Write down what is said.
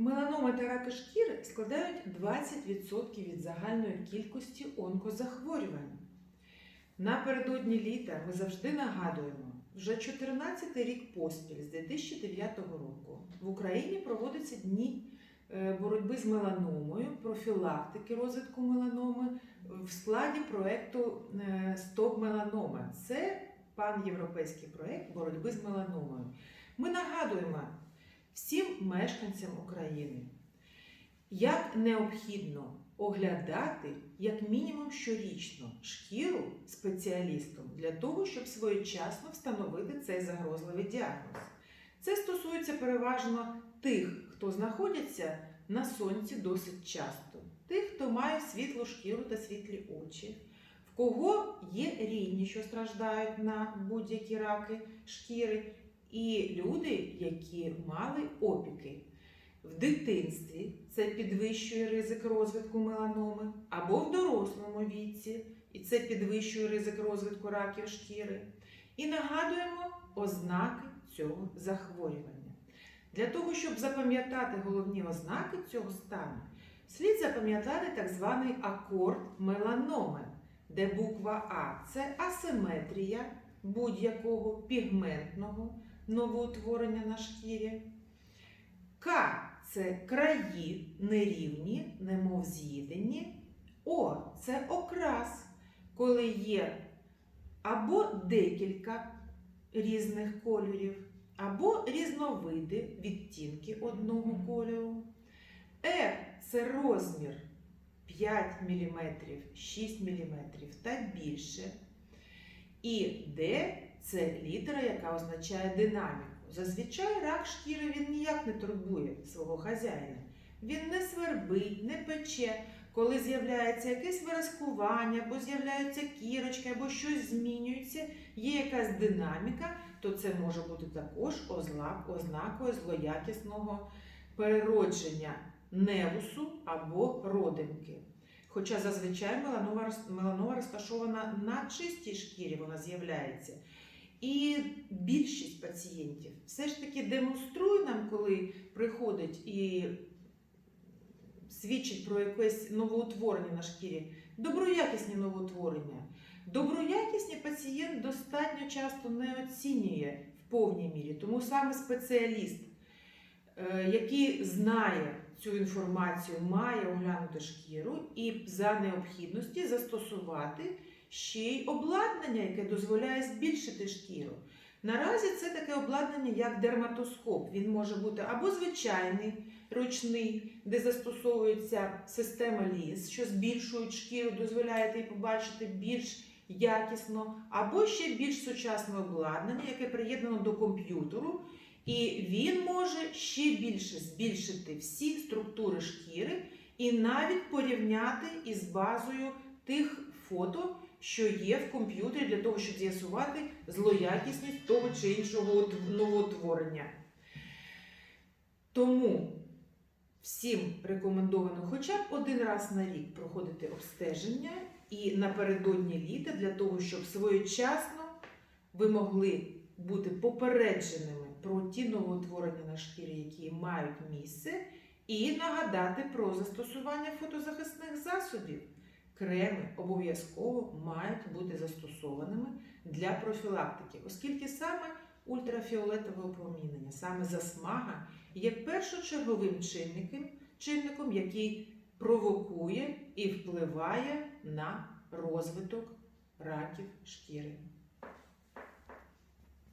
Меланоми та раки шкіри складають 20% від загальної кількості онкозахворювань. Напередодні літа ми завжди нагадуємо, вже 14 рік поспіль з 2009 року в Україні проводяться дні е, боротьби з меланомою, профілактики розвитку меланоми в складі проєкту е, Стоп меланома. Це панєвропейський проєкт боротьби з меланомою. Ми нагадуємо всім мешканцям України, як необхідно оглядати як мінімум щорічно шкіру спеціалістом для того, щоб своєчасно встановити цей загрозливий діагноз. Це стосується переважно тих, хто знаходяться на сонці досить часто, тих, хто має світлу шкіру та світлі очі, в кого є рідні, що страждають на будь-які раки шкіри, і люди, які мали опіки. В дитинстві це підвищує ризик розвитку меланоми, або в дорослому віці, і це підвищує ризик розвитку раків шкіри. І нагадуємо ознаки цього захворювання. Для того, щоб запам'ятати головні ознаки цього стану, слід запам'ятати так званий акорд меланоми, де буква А це асиметрія будь-якого пігментного новоутворення на шкірі. К це краї нерівні, немов з'їдені. О це окрас, коли є або декілька різних кольорів, або різновиди відтінки одного кольору. Е це розмір 5 мм, 6 мм та більше. І Д це літера, яка означає динаміку. Зазвичай рак шкіри він ніяк не турбує свого хазяїна. Він не свербить, не пече. Коли з'являється якесь виразкування, або з'являються кірочки, або щось змінюється, є якась динаміка, то це може бути також ознакою злоякісного переродження невусу або родинки. Хоча зазвичай меланова, меланома розташована на чистій шкірі, вона з'являється. І більшість пацієнтів все ж таки демонструє нам, коли приходить і свідчить про якесь новоутворення на шкірі, доброякісні новоутворення. Доброякісні пацієнт достатньо часто не оцінює в повній мірі, тому саме спеціаліст, е, який знає цю інформацію, має оглянути шкіру і за необхідності застосувати ще й обладнання, яке дозволяє збільшити шкіру. Наразі це таке обладнання, як дерматоскоп. Він може бути або звичайний, ручний, де застосовується система лінз, що збільшують шкіру, дозволяє їй побачити більш якісно, або ще більш сучасне обладнання, яке приєднано до комп'ютеру, і він може ще більше збільшити всі структури шкіри і навіть порівняти із базою тих фото, що є в комп'ютері для того, щоб з'ясувати злоякісність того чи іншого от- новоутворення. Тому всім рекомендовано хоча б один раз на рік проходити обстеження і напередодні літа для того, щоб своєчасно ви могли бути попередженими про ті новоутворення на шкірі, які мають місце, і нагадати про застосування фотозахисних засобів. Креми обов'язково мають бути застосованими для профілактики, оскільки саме ультрафіолетове опромінення, саме засмага є першочерговим чинником, чинником, який провокує і впливає на розвиток раків шкіри.